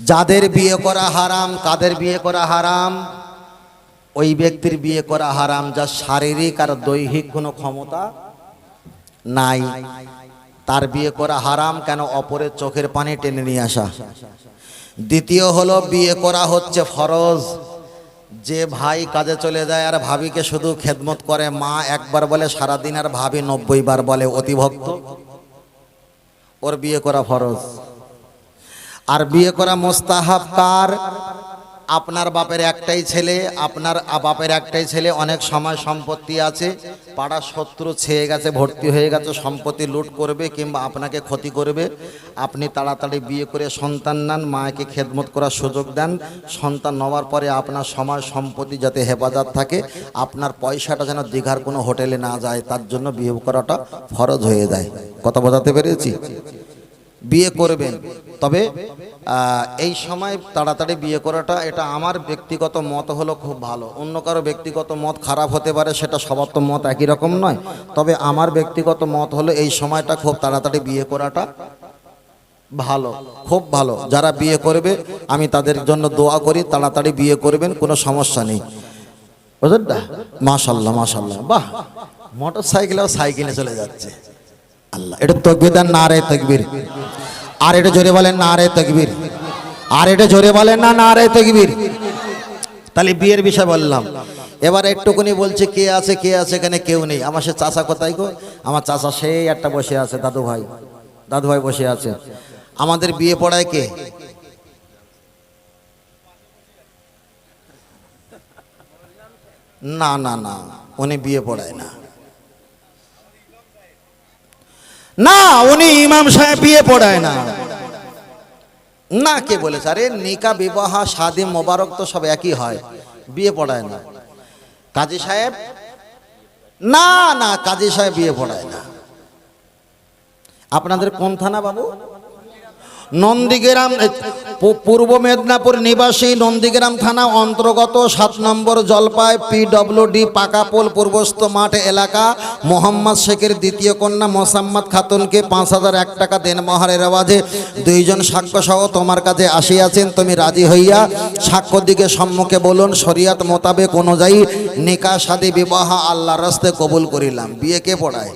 যাদের বিয়ে করা হারাম, কাদের বিয়ে করা হারাম? ওই ব্যক্তির বিয়ে করা হারাম যার শারীরিক আর দৈহিক কোনো ক্ষমতা নাই। তার বিয়ে করা হারাম কেন? অপরের চোখের পানি টেনে নিয়ে আসা। দ্বিতীয় হলো, বিয়ে করা হচ্ছে ফরজ। যে ভাই কাজে চলে যায় আর ভাবিকে শুধু খেদমত করে, মা একবার বলে, সারাদিন আর ভাবি নব্বই বার বলে, অতিভক্ত। ওর বিয়ে করা ফরজ। আর বিয়ে করা মোস্তাহাব কার? আপনার বাপের একটাই ছেলে, আপনার বাপের একটাই ছেলে, অনেক সময় সম্পত্তি আছে পাড়ার শত্রু ছেয়ে গেছে, ভর্তি হয়ে গেছে, সম্পত্তি লুট করবে কিংবা আপনাকে ক্ষতি করবে। আপনি তাড়াতাড়ি বিয়ে করে সন্তান নেন, মাকে খেদমত করার সুযোগ দেন। সন্তান নেওয়ার পরে আপনার সময়, সম্পত্তি যাতে হেফাজত থাকে, আপনার পয়সাটা যেন দীঘার কোনো হোটেলে না যায়, তার জন্য বিয়ে করাটা ফরজ হয়ে যায়। কথা বোঝাতে পেরেছি? বিয়ে করবেন। তবে এই সময় তাড়াতাড়ি বিয়ে করাটা এটা আমার ব্যক্তিগত মত হলো খুব ভালো। অন্য কারও ব্যক্তিগত মত খারাপ হতে পারে, সেটা সবার তো মত একই রকম নয়। তবে আমার ব্যক্তিগত মত হলো এই সময়টা খুব তাড়াতাড়ি বিয়ে করাটা ভালো, খুব ভালো। যারা বিয়ে করবে, আমি তাদের জন্য দোয়া করি, তাড়াতাড়ি বিয়ে করবেন, কোনো সমস্যা নেই। বুঝলেন না? মাশাল্লাহ মাশাল্লাহ বাহ! মোটর সাইকেলেও সাইকেলে চলে যাচ্ছে। আল্লাহ, এটা তকবির দেন না রে তকবির? আর এটা জোরে বলেন না রে তকবির। আর এটা জোরে বলেন না না রে তকবির। তাহলে বিয়ের বিষয় বললাম। এবার একটুকুনি বলছে, কে আছে কে আছে, এখানে কেউ নেই। আমার সে চাচা কোথায় গো? আমার চাচা সেই একটা বসে আছে, দাদু ভাই। দাদু ভাই বসে আছে। আমাদের বিয়ে পড়ায় কে? না না না। উনি বিয়ে পড়ায় না। না, উনি ইমাম সাহেব বিয়ে পড়ায় না। না, কে বলেছে? আরে, নিকা বিবাহ, শাদি, মোবারক তো সব একই হয়। বিয়ে পড়ায় না। কাজী সাহেব? না না, কাজী সাহেব বিয়ে পড়ায় না। আপনাদের কোন থানা বাবু? নন্দীগ্রাম পূর্ব মেদিনীপুর নিবাসী নন্দীগ্রাম থানা অন্তর্গত সাত নম্বর জলপাই পিডব্লিউডি পাকাপোল পূর্বস্থ মাঠ এলাকা। মোহাম্মদ শেখের দ্বিতীয় কন্যা মোসাম্মদ খাতুনকে পাঁচ হাজার এক টাকা দেন মহারের আওয়াজে দুইজন সাক্ষ্য সহ তোমার কাছে আসিয়াছেন, তুমি রাজি হইয়া সাক্ষ্য দিকে সম্মুখে বলুন, শরিয়াত মোতাবেক অনুযায়ী নিকা সাদী বিবাহ আল্লাহ রাস্তে কবুল করিলাম। বিয়ে কে পড়ায়?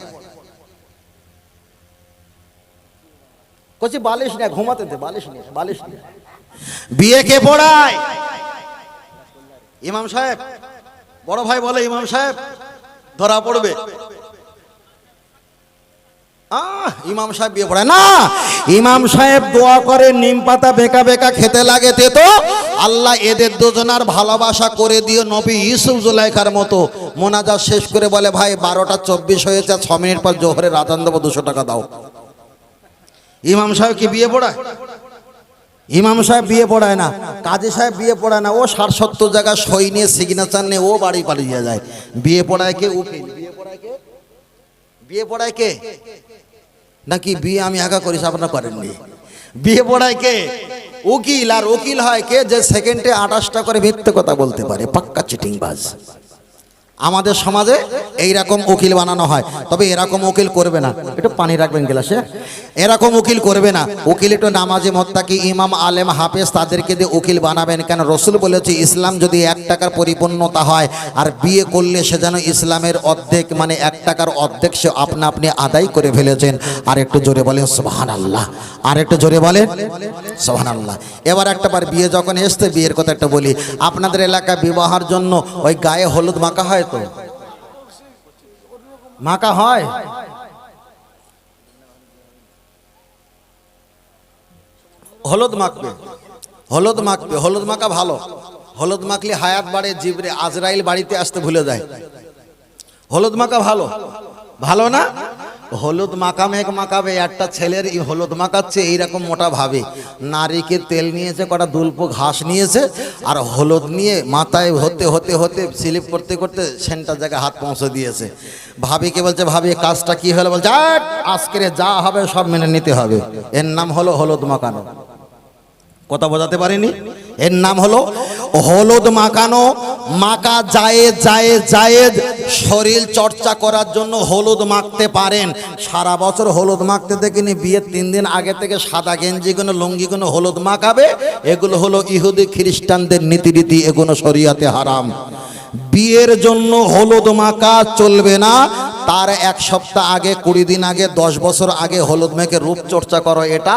কচি বালিশ না, ঘুমাতে দে, বালিশ নিয়ে বালিশ নিয়ে বিয়ে কে পড়ায়। ইমাম সাহেব, বড় ভাই বলে, ইমাম সাহেব, ধরা পড়বে। ইমাম সাহেব বিয়ে পড়ায়। না, ইমাম সাহেব দোয়া করে, নিম পাতা বেকা বেকা খেতে লাগে তে তো। আল্লাহ এদের দুজনার ভালোবাসা করে দিও নবী ইউসুফ জুলাইখার মতো। মোনাজা শেষ করে বলে, ভাই, বারোটা চব্বিশ হয়েছে, ছ মিনিট পর জোহরের রাজান দেবো, দুশো টাকা দাও। ইমাম সাহেব কি বিয়ে পড়ায়? ইমাম সাহেব বিয়ে পড়ায় না, কাজী সাহেব বিয়ে পড়ায় না, ও ষাট সত্তর জায়গায় সই নিয়ে সিগনেচার নিয়ে, ও বাড়ি পালিয়ে যায়। বিয়ে পড়ায় কে? উকিল। বিয়ে পড়ায় কে? বিয়ে পড়ায় কে নাকি বিয়ে আমি একা করিস আপনারা করেননি? বিয়ে পড়ায় কে? উকিল, আর উকিল হয় কে যে সেকেন্ডে আঠাশটা করে মিথ্যে কথা বলতে পারে, পাক্কা চিটিংবাজ। আমাদের সমাজে এই রকম উকিল বানানো হয়, তবে এরকম উকিল করবে না। একটু পানি রাখবেন গ্লাসে। এরকম উকিল করবে না। উকিল একটু নামাজে মোত্তাকি ইমাম, আলেম, হাফেজ তাদেরকে দিয়ে উকিল বানাবেন কেন? রসুল বলেছে, ইসলাম যদি এক টাকার পরিপূর্ণতা হয়, আর বিয়ে করলে সে যেন ইসলামের অর্ধেক মানে এক টাকার অর্ধেক সে আপনা আপনি আদায় করে ফেলেছেন। আর একটু জোরে বলেন সোহান আল্লাহ আর একটু জোরে বলেন সোহান আল্লাহ এবার একটা বার বিয়ে যখন এসছে, বিয়ের কথা একটা বলি। আপনাদের এলাকা বিবাহের জন্য ওই গায়ে হলুদ মাখা হয় তো? মাখা হয়? হলুদ মাখবে। হলদ মাখবে। হলদ মাখা ভালো। হলদ মাখলে হায়াত বাড়ে, জিবরে আজরাইল বাড়িতে আসতে ভুলে যায়। হলদ মাখা ভালো। ভালো না? হলুদ মাখামেক মাখাবে একটা ছেলের এই হলুদ মাখাচ্ছে এইরকম মোটা ভাবে। নারীকে তেল নিয়েছে কটা দুল্প ঘাস নিয়েছে আর হলুদ নিয়ে মাথায় হতে হতে হতে স্লিপ করতে করতে সেন্টার জায়গায় হাত পৌঁছে দিয়েছে। ভাবিকে বলছে ভাবি কাজটা কি হলো? বলছে "আট, আজকের যা হবে সব মেনে নিতে হবে। এর নাম হলো হলুদ মাখানো। কথা বোঝাতে পারিনি? এর নাম হলো হলুদ মাখানো মাকা জায়েজ জায়েজ জায়েজ শরীর চর্চা করার জন্য হলুদ মাখতে পারেন। সারা বছর হলুদ মাখতে দেখিনি, বিয়ের তিন দিন আগে থেকে সাদা গেঞ্জি কোনো লুঙ্গি কোনো হলুদ মাখাবে। এগুলো হলো ইহুদি খ্রিস্টানদের নীতিরীতি এগুলো শরিয়াতে হারাম। বিয়ের জন্য হলুদ মাখা চলবে না। তার এক সপ্তাহ আগে, কুড়ি দিন আগে, দশ বছর আগে হলুদ মেখে রূপ চর্চা করো, এটা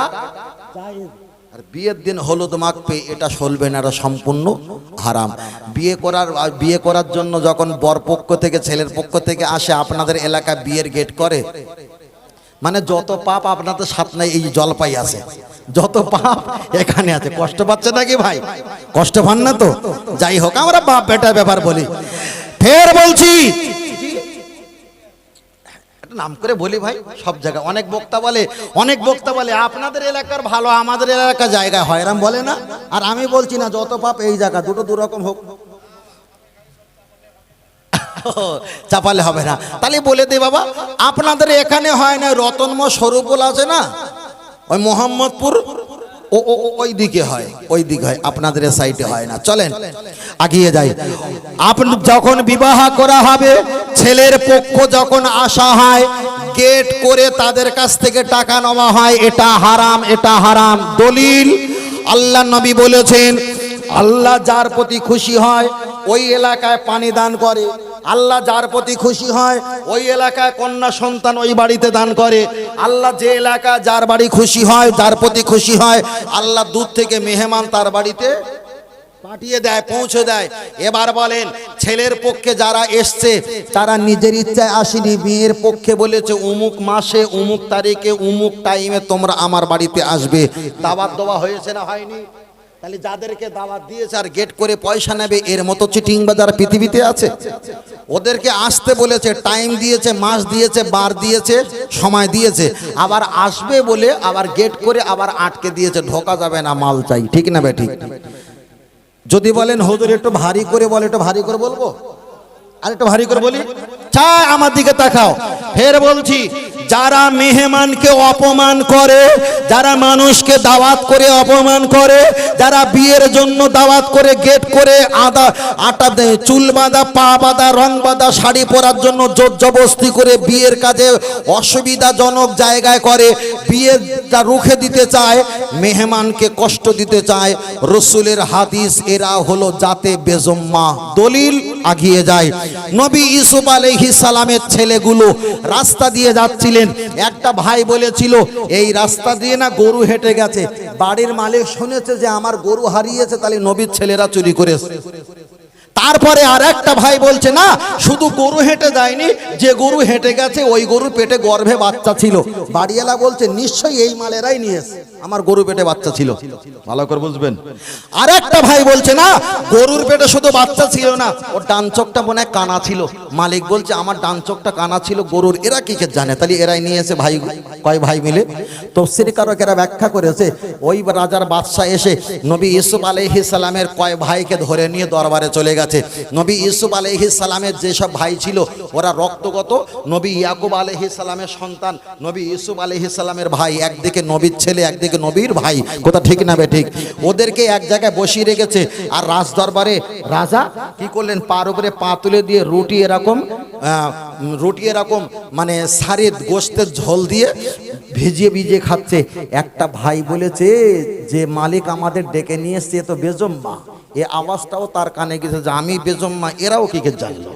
আর বিয়ের দিন হলুদ মাখবে, এটা চলবে না, এটা সম্পূর্ণ হারাম। বিয়ে করার বিয়ে করার জন্য যখন বর পক্ষ থেকে, ছেলের পক্ষ থেকে আসে, আপনাদের এলাকা বিয়ের গেট করে মানে যত পাপ আপনাদের সামনে এই জলপাই আছে। যত পাপ এখানে আছে, কষ্ট পাচ্ছে নাকি ভাই? কষ্ট পান না তো? যাই হোক, আমরা বাপ বেটার ব্যাপার বলি। ফের বলছি নাম করে বলি ভাই, সব জায়গায় অনেক বক্তা বলে, অনেক বক্তা বলে, আপনাদের এলাকার ভালো, আমাদের এলাকার জায়গায় হয় এরম বলে না? আর আমি বলছি না, যত পাপ এই জায়গা, দুটো দুরকম হোক। চাপালে হবে না। তাহলে বলে দে বাবা, আপনাদের এখানে হয় না রতনম স্বরূপল আছে না? ওই মোহাম্মদপুর ও ও ওই দিকে হয়, ওই দিকে হয়, আপনাদের সাইডে হয় না। চলেন, আগিয়ে যাই। আপনি যখন বিবাহ করা হবে, ছেলের পক্ষ যখন আসা হয় গেট করে তাদের কাছ থেকে টাকা নেওয়া হয়, এটা হারাম এটা হারাম। দলিল আল্লাহ নবী বলেছেন, আল্লাহ যার প্রতি খুশি হয়, ওই এলাকায় পানি দান করে। আল্লাহ যার প্রতি খুশি হয়, ওই এলাকায় কন্যা সন্তান ওই বাড়িতে দান করে। আল্লাহ যে এলাকা যার বাড়ি খুশি হয়, যার প্রতি খুশি হয়, আল্লাহ দূর থেকে মেহমান তার বাড়িতে পাঠিয়ে দেয়, পৌঁছে দেয়। এবার বলেন, ছেলের পক্ষে যারা এসছে, তারা নিজের ইচ্ছায় আসেনি বিয়ের পক্ষে বলেছে, উমুক মাসে, উমুক তারিখে, উমুক টাইমে তোমরা আমার বাড়িতে আসবে। দাওয়াত দেওয়া হয়েছে না হয়নি? তাহলে যাদেরকে দাওয়াত দিয়েছে আর গেট করে পয়সা নেবে, এর মতো চিটিং বাজার পৃথিবীতে আছে? ওদেরকে আসতে বলেছে টাইম দিয়েছে, মাস দিয়েছে, বার দিয়েছে, সময় দিয়েছে, আবার আসবে বলে আবার গেট করে আবার আটকে দিয়েছে, ঢোকা যাবে না, মাল চাই, ঠিক না বে ঠিক যদি বলেন, হুজুর, একটু ভারী করে বলে, একটু ভারী করে বলব? আর একটু ভারী করে বলি, চাই আমার দিকে তাকাও। ফের বলছি যারা মেহমানকে অপমান করে, যারা মানুষকে দাওয়াত করে অপমান করে, যারা বিয়ের জন্য দাওয়াত করে, গেট করে আদা, আটা চুল বাঁধা, পা বাঁধা, রং বাঁধা, শাড়ি পরার জন্য জোর জবস্তি করে বিয়ের কাজে অসুবিধাজনক জায়গায় করে, বিয়েটা রুখে দিতে চায়, মেহমানকে কষ্ট দিতে চায়। রসুলের হাদিস, এরা হলো জাতে বেজম্মা, দলিল আগিয়ে যায়। নবী ইসুফ আলহি সালামের ছেলেগুলো রাস্তা দিয়ে যাচ্ছিলেন একটা ভাই বলেছিল, এই রাস্তা দিয়ে না গরু হেঁটে গেছে। বাড়ির মালিক শুনেছে যে আমার গরু হারিয়েছে, তাহলে নবীর ছেলেরা চুরি করেছে। তারপরে আর একটা ভাই বলছে, না, শুধু গরু হেঁটে যায়নি, যে গরু হেঁটে গেছে, ওই গরু পেটে গর্ভে বাচ্চা ছিল। বাড়িওয়ালা বলছে, নিশ্চয়ই এই মালেরাই নিয়েছে আমার গরু পেটে বাচ্চা ছিল। ভালো করে বুঝবেন। আর একটা ভাই বলছে, না, গরুর পেটে শুধু বাচ্চা ছিল না, ওর ডান চোখটা মনে কানা ছিল। মালিক বলছে, আমার ডান চোখটা কানা ছিল, গরুর এরা কি জানে? তাহলে এরাই নিয়েছে ভাই, কয় ভাই মিলে তফসির কারকেরা ব্যাখ্যা করেছে, ওই রাজার বাদশাহ এসে নবী ইসুফ আলহি সালামের কয় ভাইকে ধরে নিয়ে দরবারে চলে গেছে। নবী ইউসুফ আলহি সালামের যেসব ভাই ছিল, ওরা রক্তগত। নবী ইয়াকুব আলহি সালামের সন্তান, নবী ইউসুফ আলহি সালামের ভাই, একদিকে নবীর ছেলে, একদিকে নবীর ভাই। কোথা ঠিক না বে ঠিক? ওদেরকে এক জায়গায় বসিয়ে রেখেছে। আর রাজ দরবারে রাজা কি করলেন? পার উপরে পা তুলে দিয়ে রুটি এরকম রুটি এরকম মানে সারির গোস্তের ঝোল দিয়ে ভিজিয়ে ভিজিয়ে খাচ্ছে। একটা ভাই বলেছে যে, মালিক আমাদের ডেকে নিয়ে এসছে তো বেজম্মা এ আওয়াজটাও তার কানে গেছে যে আমি বেজম্মা, এরাও কি জানলো?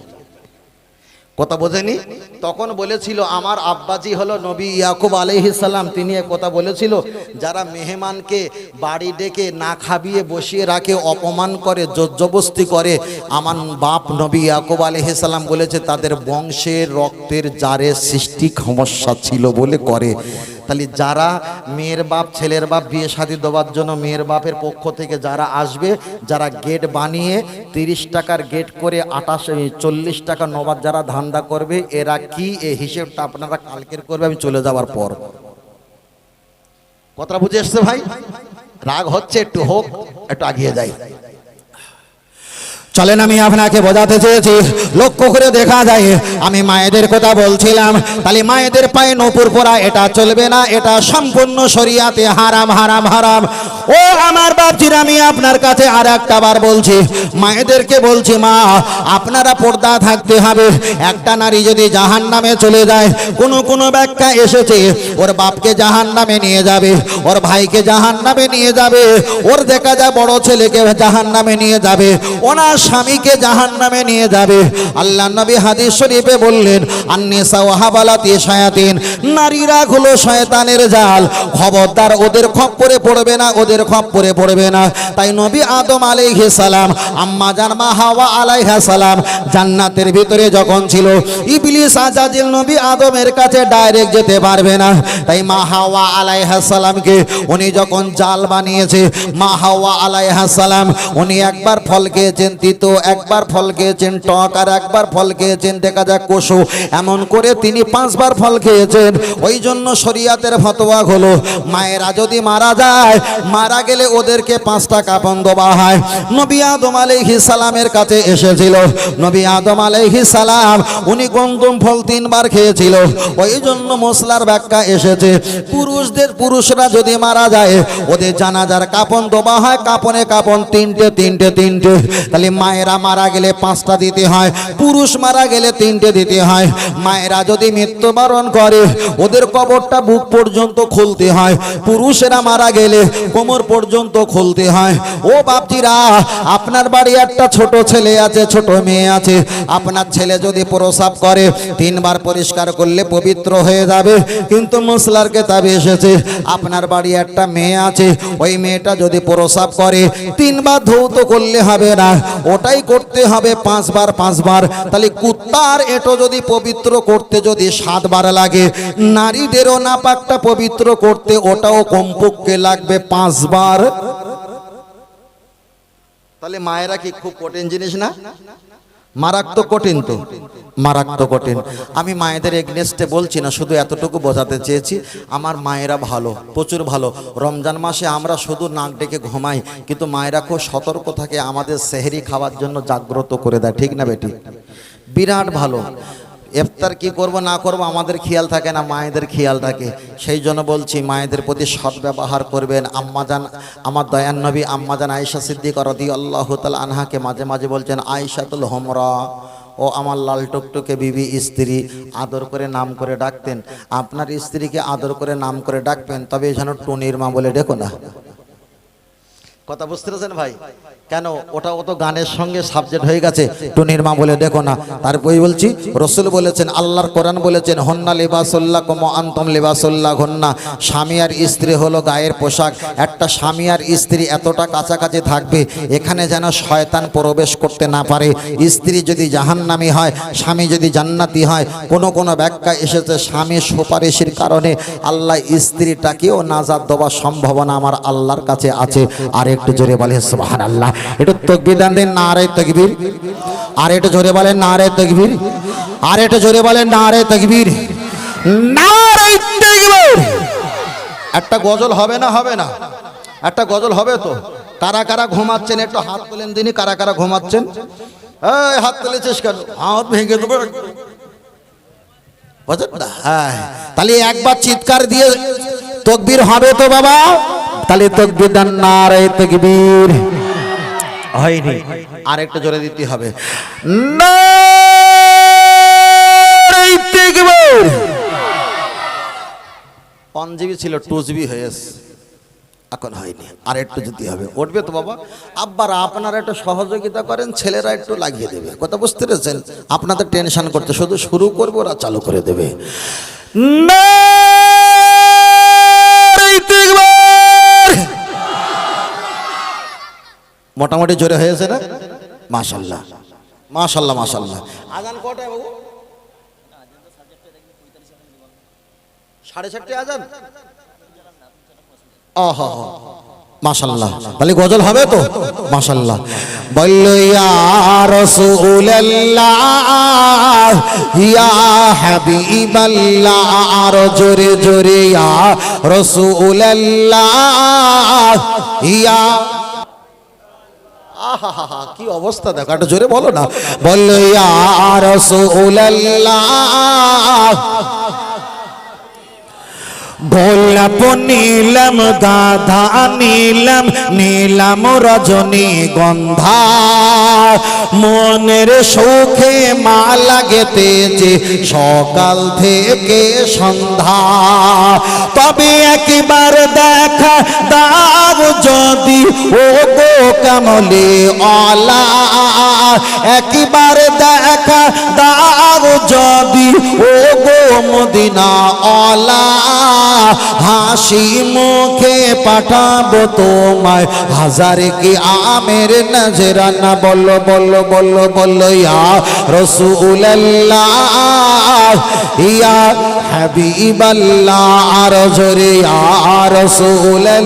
কথা বোঝেনি? তখন বলেছিল, আমার আব্বাজি হলো নবী ইয়াকুব আলহিসাল্লাম তিনি কথা বলেছিল, যারা মেহমানকে বাড়ি ডেকে না খাবিয়ে বসিয়ে রাখে, অপমান করে জবস্তি করে, আমার বাপ নবী ইয়াকুব আলহিসাল্লাম বলেছে, তাদের বংশের রক্তের জারে সৃষ্টি সমস্যা ছিল বলে করে। তাহলে যারা মেয়ের বাপ, ছেলের বাপ, বিয়ে শাদি দেওয়ার জন্য মেয়ের বাপের পক্ষ থেকে যারা আসবে, যারা গেট বানিয়ে তিরিশ টাকার গেট করে আঠাশ চল্লিশ টাকা নবাদ যারা ধান্দা করবে, এরা কি এই হিসেবটা আপনারা কালকের করবে, আমি চলে যাওয়ার পর। কথা বুঝে এসছে ভাই? রাগ হচ্ছে, একটু হোক, একটু আগিয়ে যাই। চলেন, আমি আপনাকে বোঝাতে চেয়েছি। লক্ষ্য করে দেখা যায়, আমি মায়েদের কথা বলছিলাম। তাহলে মায়েদের পায়ে নপুর পরা, এটা চলবে না, এটা সম্পূর্ণ শরিয়াতে হারাম হারাম হারাম। ও আমার বাপজির, আমি আপনার কাছে আর একটা বার বলছি। মায়েদেরকে বলছি, মা, আপনারা পর্দা থাকতে হবে। একটা নারী যদি জাহান নামে চলে যায়, কোনো কোনো ব্যাখ্যা এসেছে, ওর বাপকে জাহান নামে নিয়ে যাবে, ওর ভাইকে জাহান নামে নিয়ে যাবে, ওর দেখা যায় বড় ছেলেকে জাহান নামে নিয়ে যাবে। ওনার স্বামীকে জাহান নামে নিয়ে যাবে। আল্লাহ নবী হাদিস শরীফে বললেন, আন্নিসা ওয়াহাবালাতি শায়াতিন, নারীরা হলো শয়তানের জাল। খবরদার ওদের খপ্পরে পড়বে না, ওদের খপ্পরে পড়বে না। তাই নবী আদম আলাইহিস সালাম, আম্মা জান মা হাওয়া আলাইহা সালাম, জান্নাতের ভিতরে যখন ছিল, ইবলিস আজাজিল নবী আদমের কাছে ডাইরেক্ট যেতে পারবে না। তাই মা হাওয়া আলাইহা সালামকে উনি যখন জাল বানিয়েছে, মা হাওয়া আলাইহা সালাম, উনি একবার ফল খেয়েছেন তিতো, একবার ফল খেয়েছেন টক, আর একবার ফল খেয়েছেন দেখা যাক কোষো এমন করে তিনি পাঁচবার ফল খেয়েছেন। ওই জন্য শরিয়াতের ফতোয়া হলো, মায়েরা যদি মারা যায়, মারা গেলে ওদেরকে পাঁচটা কাপন দেওয়া হয়। নবী আদম আলাইহিস সালামের কাছে এসেছিল। নবী আদম আলাইহিস সালাম, উনি গন্ধম ফল তিনবার খেয়েছিল। ওই জন্য মশলার ব্যাখ্যা এসেছে, পুরুষদের পুরুষরা যদি মারা যায়, ওদের জানাজার কাপন দেওয়া হয়, কাপনে কাপন তিনটে তিনটে তিনটে। তাহলে মায়েরা মারা গেলে পাঁচটা দিতে হয়, পুরুষ মারা গেলে তিনটে দিতে হয়। মায়েরা যদি মৃত্যুবরণ করে, ওদের কবরটা বুক পর্যন্ত খুলতে হয়। পুরুষেরা মারা গেলে কোমর পর্যন্ত খুলতে হয়। ও বাপজিরা, আপনার বাড়ি একটা ছোট ছেলে আছে, ছোট মেয়ে আছে। আপনার ছেলে যদি প্রসাব করে, তিনবার পরিষ্কার করলে পবিত্র হয়ে যাবে। কিন্তু মশলার কেতাবে এসেছে, আপনার বাড়ি একটা মেয়ে আছে, ওই মেয়েটা যদি প্রসাব করে, তিনবার ধৌত করলে হবে না। ওটাই করতে হবে পাঁচবার পাঁচবার। তাহলে কুত্তার এটো যদি পবিত্র করতে যদি সাতবার লাগে, নারীদেরও নাপাকটা পবিত্র করতে ওটাও কমপক্ষে লাগবে পাঁচবার। তাহলে মায়েরা কি খুব কঠিন জিনিস না? মারাত্মক কঠিন তো। মারাত্মক কঠিন। আমি মায়েদের এগনেস্টে বলছি না, শুধু এতটুকু বোঝাতে চেয়েছি, আমার মায়েরা ভালো, প্রচুর ভালো। রমজান মাসে আমরা শুধু নাক ডেকে ঘুমাই, কিন্তু মায়েরা খুব সতর্ক থাকে আমাদের সেহেরি খাওয়ার জন্য জাগ্রত করে দেয়, ঠিক না বেটি? বিরাট ভালো। ইফতার কি করব, না করব, আমাদের খেয়াল থাকে না, মায়েদের খেয়াল থাকে। সেই জন্য বলছি, মায়েদের প্রতি সদ্ব্যবহার করবেন। আম্মাজান আমার দয়ান নবী আম্মাজান আয়েশা সিদ্দিক রদি আল্লাহ তাল আনহাকে মাঝে মাঝে বলছেন, আয়েশাতুল হোমরা। ও আমার লাল টুকটুকে বিবি স্ত্রী, আদর করে নাম করে ডাকতেন। আপনার স্ত্রীকে আদর করে নাম করে ডাকবেন, তবে যেন টুনির মা বলে ডেকো না। কথা বুঝতে ভাই? কেন? ওটা ও তো গানের সঙ্গে সাবজেক্ট হয়ে গেছে। টুনির মা বলে, দেখো না তারপরে বলছি, রসুল বলেছেন, আল্লাহর কোরআন বলেছেন, হন্না লেবাসল্লাহ কম আন্তম লেবাসল্লাহ হন্না স্বামী আর স্ত্রী হলো গায়ের পোশাক। একটা স্বামী আর স্ত্রী এতটা কাছাকাছি থাকবে, এখানে যেন শয়তান প্রবেশ করতে না পারে। স্ত্রী যদি জাহান্নামি হয়, স্বামী যদি জান্নাতি হয়, কোনো কোনো ব্যাখ্যা এসেছে স্বামীর সুপারিশের কারণে। আল্লাহ স্ত্রীটাকেও নাজাদ দেওয়ার সম্ভাবনা আমার আল্লাহর কাছে আছে। আর একটু জোরে বলে সুবহান আল্লাহ একটু তকবির দেন দেন না রে তকবির। আর একটু জোরে বলেন না রে তকবির। আর একটু জোরে বলেন না রে তকবির। না রে তকবির। একটা গজল হবে না হবে না? একটা গজল হবে তো? কারা কারা ঘুমাচ্ছেন, একটু হাত তোলেন দিনই, কারা কারা ঘুমাচ্ছেন? এই, হাত তুলেছিস কেন? হাত ভেঙে দেবো। বুঝলেন না? হ্যাঁ। তাহলে একবার চিৎকার দিয়ে তকবির হবে তো বাবা? তাহলে তকবির দান না রে তকবির। হয়নি। আর একটু জোরে দিতে হবে। তাকবীর। ওয়ান জিবি ছিল, টু জিবি হয়েছে এখন হয়নি আর একটু যদি হবে। উঠবে তো বাবা। আব্বার আপনারা একটু সহযোগিতা করেন, ছেলেরা একটু লাগিয়ে দেবে। কথা বুঝতে পেরেছেন? আপনাদের টেনশন করতে, শুধু শুরু করব, ওরা চালু করে দেবে। নারে মোটামুটি জোরে হয়েছে না? মাশাল্লাহ। মাশাল্লাহ মাশাল্লাহ। আজান কটায় বাবু? সাড়ে আজান? আহ মাশাল্লাহ। তাহলে গজল হবে তো? মাশাল্লাহ। বলল ইয়া রাসূলুল্লাহ ইয়া হাবিবাল্লাহ আর জোরে জোরে ইয়া রাসূলুল্লাহ ইয়া আহা কি অবস্থা দেখো একটা জোরে বলো না। বলল ইয়া রাসূলুল্লাহ গোলাপ নীলম, গাধা নীলম নীলম রজনী গন্ধা। মনের সুখে মা লাগেতেছে সকাল থেকে সন্ধ্যা। তবে একবার দেখা দাও যদি, ও গো কামলে অলা। একবার দেখা দাও যদি, ও গো মদিনা অলা। হাসি মুখে পাঠাবো তোমায়। হাজার কি আমের নজরানা? বলো বলো বলো বলো, ইয়া রসুল্লাহ ইয়া হাবিবাল্লাহ, আর জোরে ইয়া রসুল্লাহ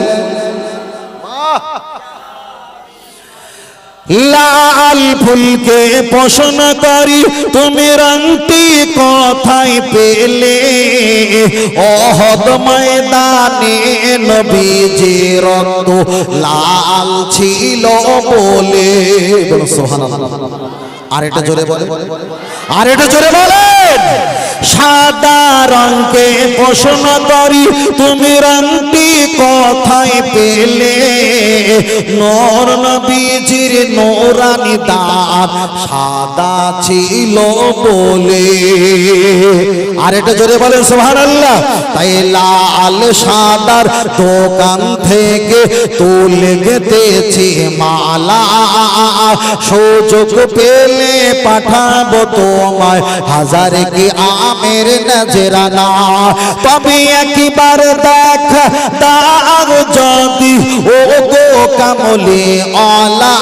লাল ফুলকে পোষণ করি তুমি রংটি কথাই পেলে? অহদ ময়দানে নবীজি রক্ত লাল ছিল বলে। বলো আর এটা জোরে বলে আর এটা জোরে বলেন। সাদা রঙকে পোষণ করি, তুমি রংটি কথাই পেলে? নোর নবীজির নোরানি দাঁত সাদা ছিল বলে। আর এটা জোরে বলেন, সুবহানাল্লাহ। তাই লাল সাদার দোকান থেকে তুলে গেতেছি মালা। সুযোগ পেলে পাঠাবো তোমায়। হাজার কি আমের নজরানা। তবে একবার দেখা দাও যদি, ও গো কামলি অলা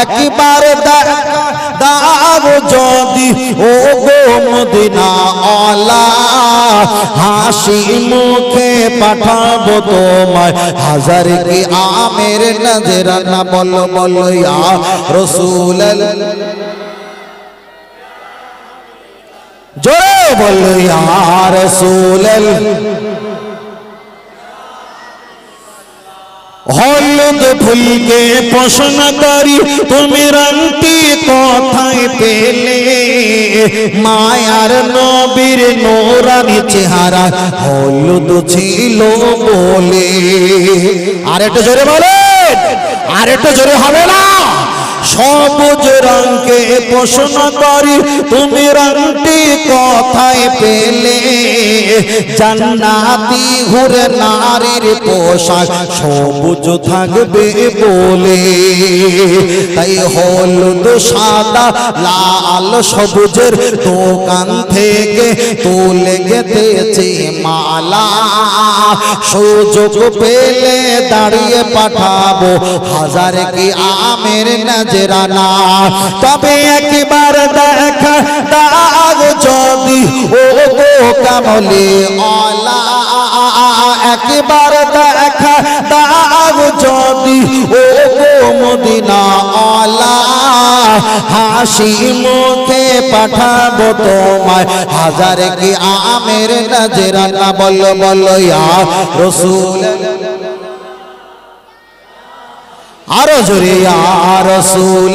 একবার দেখা দাও যদি, ও গো মদিনা অলা হাসি মুখে পাঠাবো তোমায়। হাজার কি আমের নজরানা বলো বলো ইয়া রসুল। জোরে বলো রসুল হলুদ ফুলকে পোষণ করি তুমি রংটি কথায় পেলে? মায়ার নবীর নোরানি চেহারা হলুদ ছিল বলে। আর একটু জোরে বলেন, আর একটু জোরে হবে না। সবুজ রঙকে পোষণ করি। তুমি রংটি কথায় পেলে? জান্নাতি ঘুরে নারীর পোশাক সবুজ থাকবে বলে। তাই হলুদ, সাদা, লাল, সবুজের দোকান থেকে তুলে গেতেছে মালা। সুযোগ পেলে দাঁড়িয়ে পাঠাবো। হাজার কি আমের নজরানা তবে একবার দেখা দাগ যদি ও গো কামলে অলা একবার দেখা দাগ যদি ও গো মদিনা অলা হাসি মুখে পাঠাবো তোমায়। হাজার কি আমের নজরানা বলো বলো ইয়া রসুল। আরও জোরে রসুল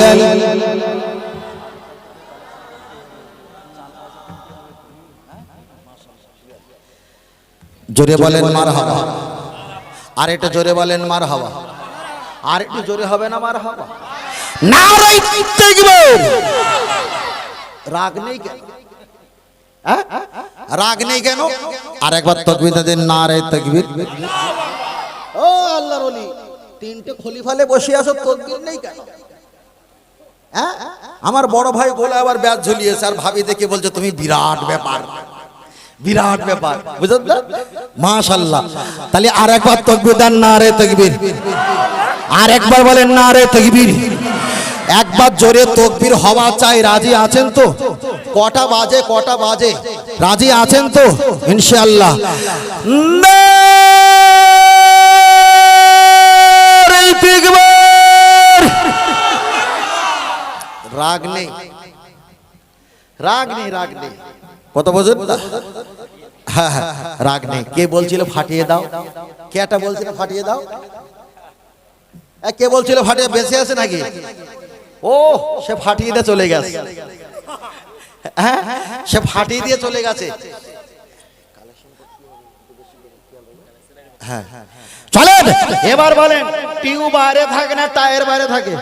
জোরে বলেন মার হাওয়া আর একটু জোরে বলেন মার হাওয়া আর একটু জোরে হবে না মার হাওয়া তাকবীর রাগ নেই কেন? হ্যাঁ? রাগ নেই কেন? আর একবার তকবির দেন নারাই তাকবীর। ও আল্লাহর ওলি। তিনটে খলিফালে বসে আছো তকবির নেই কেন? হ্যাঁ? আমার বড় ভাই বলে আবার ব্যাজ ঝুলিয়েছে, আর ভাবি দেখে বলছে, তুমি বিরাট ব্যাপার বিরাট ব্যাপার। বুঝলেন না? মাশাল্লাহ তাহলে আর একবার তকবির দেন না রে তকবির আর একবার বলেন না রে তকবির একবার জোরে তকবির হওয়া চাই, রাজি আছেন তো? কটা বাজে কটা বাজে? রাজি আছেন তো? ইনশাআল্লাহ। নারে রাগ নেই। রাগ নেই রাগ নেই। কত বোঝেন না হ্যাঁ হ্যাঁ রাগ নেই। কে বলছিল ফাটিয়ে দাও? কেটা বলছিল ফাটিয়ে দাও? কে বলছিল ফাটিয়ে বেঁচে আছে নাকি? ও, সে ফাটিয়ে দিয়ে চলে গেছে। হ্যাঁ সে ফাটিয়ে দিয়ে চলে গেছে। হ্যাঁ। চলেন, এবার বলেন। টিউ বাইরে থাকে না, টায়ার বাইরে থাকে।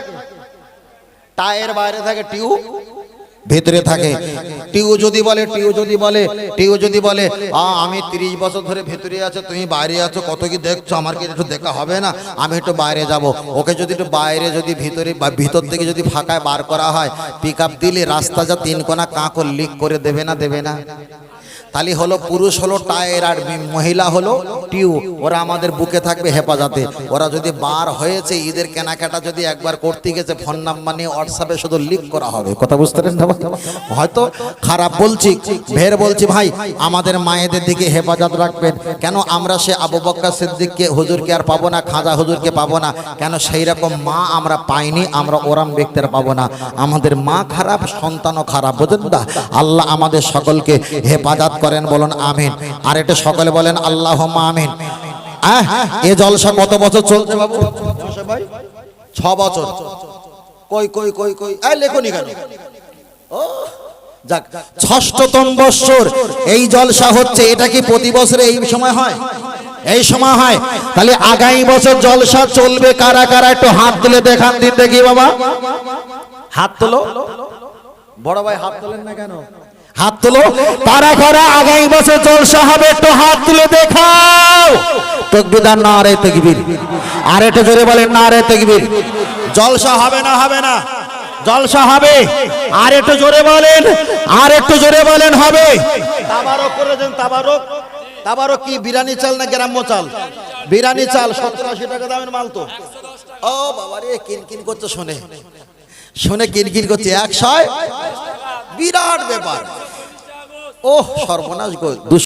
টায়ার বাইরে থাকে টিউ ভেতরে থাকে। টিউ যদি বলে টিউ যদি বলে টিউ যদি বলে, আ, আমি তিরিশ বছর ধরে ভেতরে আছো, তুমি বাইরে আছো, কত কি দেখছ? আমার কি একটু দেখা হবে না? আমি একটু বাইরে যাব। ওকে যদি একটু বাইরে যদি ভিতরে বা ভিতর থেকে যদি ফাঁকায় বার করা হয় পিক দিলে রাস্তা যা তিন কোনা কাঁকর লিক করে দেবে না দেবে না? তাহলে হলো পুরুষ হলো টায়ার আর মহিলা হলো টিউ। ওরা আমাদের বুকে থাকবে হেফাজতে। ওরা যদি বার হয়েছে, ঈদের কেনাকাটা যদি একবার করতে গেছে, ফোন নাম্বার নিয়ে হোয়াটসঅ্যাপে শুধু লিক করা হবে। কথা বুঝতে পারেন হয়তো খারাপ বলছি, ভের বলছি, ভাই, আমাদের মায়েদের দিকে হেফাজত রাখবেন। কেন আমরা সে আবু বক্কা সিদ্দিককে, হুজুরকে আর পাবো না, খাজা হুজুরকে পাবো না? কেন সেই রকম মা আমরা পাইনি, আমরা ওরাম ব্যক্তির পাবো না? আমাদের মা খারাপ, সন্তানও খারাপ বুঝেন না? আল্লাহ আমাদের সকলকে হেফাজত করেন বলুন আমিন। আর এটা সকলে বলেন আল্লাহ আমিন। এ জলসা কত বছর চলছে বাবু? ছ বছর। কই কই কই কই? লেখনি কেন? ষষ্ঠতম বৎসর। এই জলসা হচ্ছে, এটা কি প্রতি বছরে এই সময় হয়? এই সময় হয়। তাহলে আগামী বছর জলসা চলবে কারা কারা? একটু হাত তুলে দেখান দিন দেখি, বাবা। হাত তোলো। বড় ভাই হাত তোলেন না কেন? হাত তুলো। কারা কারা আগামী বছর জলসা হবে, একটু হাত তুলে দেখাও। তকবিদার না রে তকবির। আর একটু জোরে বলেন না রে তকবির। জলসা হবে না হবে না। জলসা হবে। আর একটু জোরে বলেন, আর একটু জোরে বলেন, হবে। তাবারক করে দেন, তাবারক। তাবারক কি, বিরিয়ানি চাল না গ্রাম্য চাল? বিরিয়ানি চাল সত্তর আশি টাকা দামের মাল তো। ও বাবা রে কিন কিন করছে, শুনে। শুনে কিন কিন করছে, একশো। বিরাট ব্যাপার। ও সর্বনাশ গো।